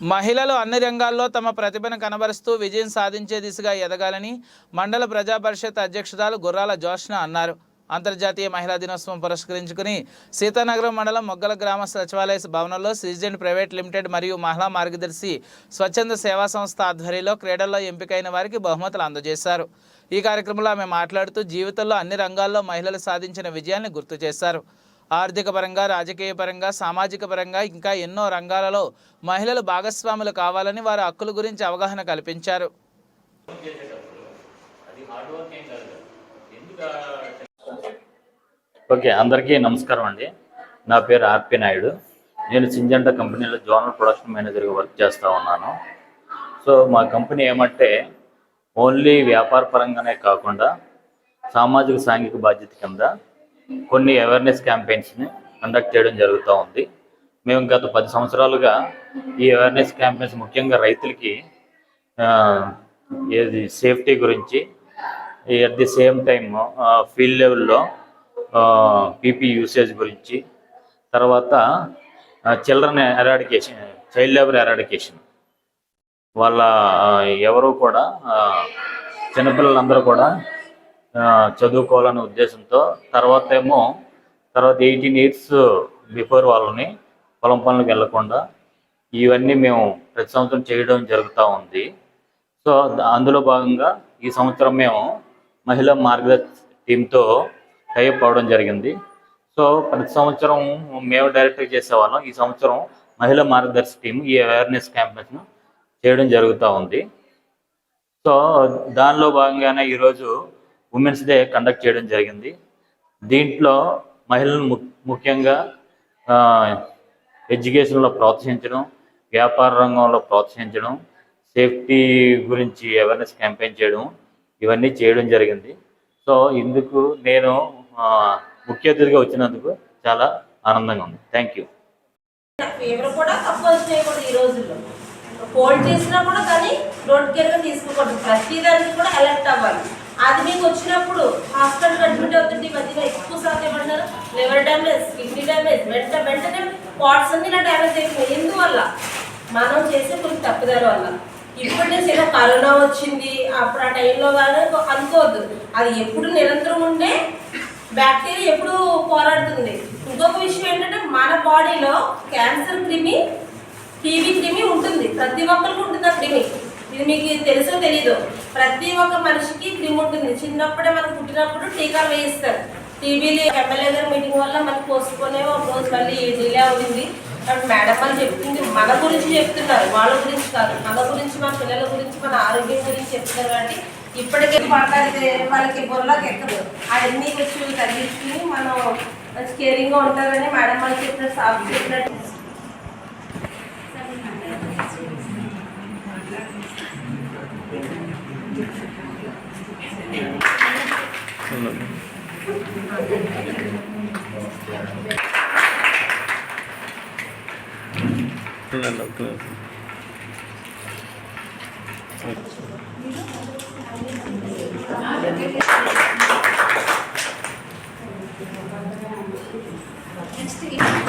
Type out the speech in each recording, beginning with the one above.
మహిళలు అన్ని రంగాల్లో తమ ప్రతిభను కనబరుస్తూ విజయం సాధించే దిశగా ఎదగాలని మండల ప్రజా పరిషత్ అధ్యక్షురాలు గుర్రాల జోష్న అన్నారు. అంతర్జాతీయ మహిళా దినోత్సవం పురస్కరించుకుని సీతానగరం మండలం మొగ్గల గ్రామ సచివాలయ భవనంలో సిజిజెంట్ ప్రైవేట్ లిమిటెడ్ మరియు మహిళా మార్గదర్శి స్వచ్ఛంద సేవా సంస్థ ఆధ్వర్యంలో క్రీడల్లో ఎంపికైన వారికి బహుమతులు అందజేశారు. ఈ కార్యక్రమంలో ఆమె మాట్లాడుతూ జీవితంలో అన్ని రంగాల్లో మహిళలు సాధించిన విజయాన్ని గుర్తు చేశారు. ఆర్థిక పరంగా రాజకీయ పరంగా సామాజిక పరంగా ఇంకా ఎన్నో రంగాలలో మహిళలు భాగస్వాములు కావాలని వారి హక్కుల గురించి అవగాహన కల్పించారు. ఓకే అందరికీ నమస్కారం అండి. నా పేరు ఆర్పి నాయుడు. నేను సింజంట కంపెనీలో జోనల్ ప్రొడక్షన్ మేనేజర్గా వర్క్ చేస్తూ ఉన్నాను. సో మా కంపెనీ ఏమంటే ఓన్లీ వ్యాపార పరంగానే కాకుండా సామాజిక సాంఘిక బాధ్యత కింద కొన్ని అవేర్నెస్ క్యాంపెయిన్స్ని కండక్ట్ చేయడం జరుగుతూ ఉంది. మేము గత పది సంవత్సరాలుగా ఈ అవేర్నెస్ క్యాంపెయిన్స్ ముఖ్యంగా రైతులకి ఏది సేఫ్టీ గురించి at the same time field లెవెల్లో పీపీ యూసేజ్ గురించి తర్వాత children eradication child labour eradication వాళ్ళ ఎవరు కూడా చిన్నపిల్లలందరూ కూడా చదువుకోవాలనే ఉద్దేశంతో తర్వాత ఏమో తర్వాత ఎయిటీన్ ఇయర్స్ బిఫోర్ వాళ్ళని పొలం పనులకు వెళ్ళకుండా ఇవన్నీ మేము ప్రతి సంవత్సరం చేయడం జరుగుతూ ఉంది. సో అందులో భాగంగా ఈ సంవత్సరం మేము మహిళా మార్గదర్శి టీంతో టైప్ అవడం జరిగింది. సో ప్రతి సంవత్సరం మేము డైరెక్ట్గా చేసేవాళ్ళం. ఈ సంవత్సరం మహిళా మార్గదర్శి టీం ఈ అవేర్నెస్ క్యాంపెయిన్ చేయడం జరుగుతూ ఉంది. సో దానిలో భాగంగానే ఈరోజు ఉమెన్స్ డే కండక్ట్ చేయడం జరిగింది. దీంట్లో మహిళలను ము- ముఖ్యంగా ఎడ్యుకేషన్లో ప్రోత్సహించడం వ్యాపార రంగంలో ప్రోత్సహించడం సేఫ్టీ గురించి అవేర్నెస్ క్యాంపెయిన్ చేయడం ఇవన్నీ చేయడం జరిగింది. సో ఇందుకు నేను ముఖ్య అతిథిగా వచ్చినందుకు చాలా ఆనందంగా ఉంది. థ్యాంక్ యూ ఫీవర్ కూడా చేయకూడదు ఈ రోజుల్లో. కోల్డ్ చేసినా కూడా కానీ డోంట్ కేర్గా తీసుకోకూడదు. ప్రతిదానికి కూడా అలర్ట్ అవ్వాలి. అది మీకు వచ్చినప్పుడు హాస్పిటల్ అడ్మిట్ అవుతుంది ఈ మధ్యన ఎక్కువ సార్లు ఏమంటారు లివర్ డ్యామేజ్ కిడ్నీ డ్యామేజ్ వెంట వెంటనే పార్ట్స్ అన్ని ఇలా డ్యామేజ్ అయిపోయి ఎందువల్ల? మనం చేసే కొన్ని తప్పుదారి వల్ల. ఇప్పుడు ఏదో కరోనా వచ్చింది అప్పుడు ఆ టైంలో కానీ అనుకోవద్దు. అది ఎప్పుడు నిరంతరం ఉండే బ్యాక్టీరియా ఎప్పుడు పోరాడుతుంది. ఇంకొక విషయం ఏంటంటే మన బాడీలో క్యాన్సర్ క్రిమి టీవీ క్రిమి ఉంటుంది. ప్రతి ఒక్కరికి ఉంటుంది ఆ క్రిమి. ఇది మీకు తెలుసో తెలీదు? ప్రతి ఒక్క మనిషికి క్రిమి ఉంటుంది. చిన్నప్పుడే మనం పుట్టినప్పుడు టీకాలు వేయిస్తారు. టీవీలో ఎమ్మెల్యే గారి మీటింగ్ వల్ల మనకు పోసుకునే ఒక రోజు మళ్ళీ డిలే అవుతుంది కాబట్టి మేడం వాళ్ళు చెప్తుంది మన గురించి చెప్తున్నారు. వాళ్ళ గురించి కాదు. మన గురించి మన పిల్లల గురించి మన ఆరోగ్యం గురించి చెప్తున్నారు కాబట్టి ఇప్పటికే మాట్లాడితే వాళ్ళకి బుర్రలోకి ఎక్కదు. అవన్నీ వచ్చి తగ్గించుకుని మనం కేరింగ్గా ఉంటారని మేడం వాళ్ళు చెప్పినట్టు సాఫ్ చెప్పినట్టు.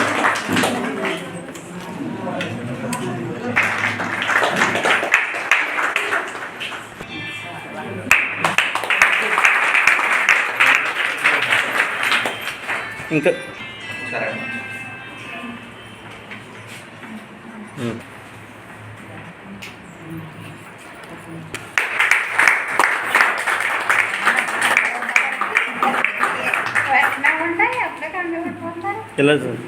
నెక్స్ట్ ఇంకా ఎలా సార్?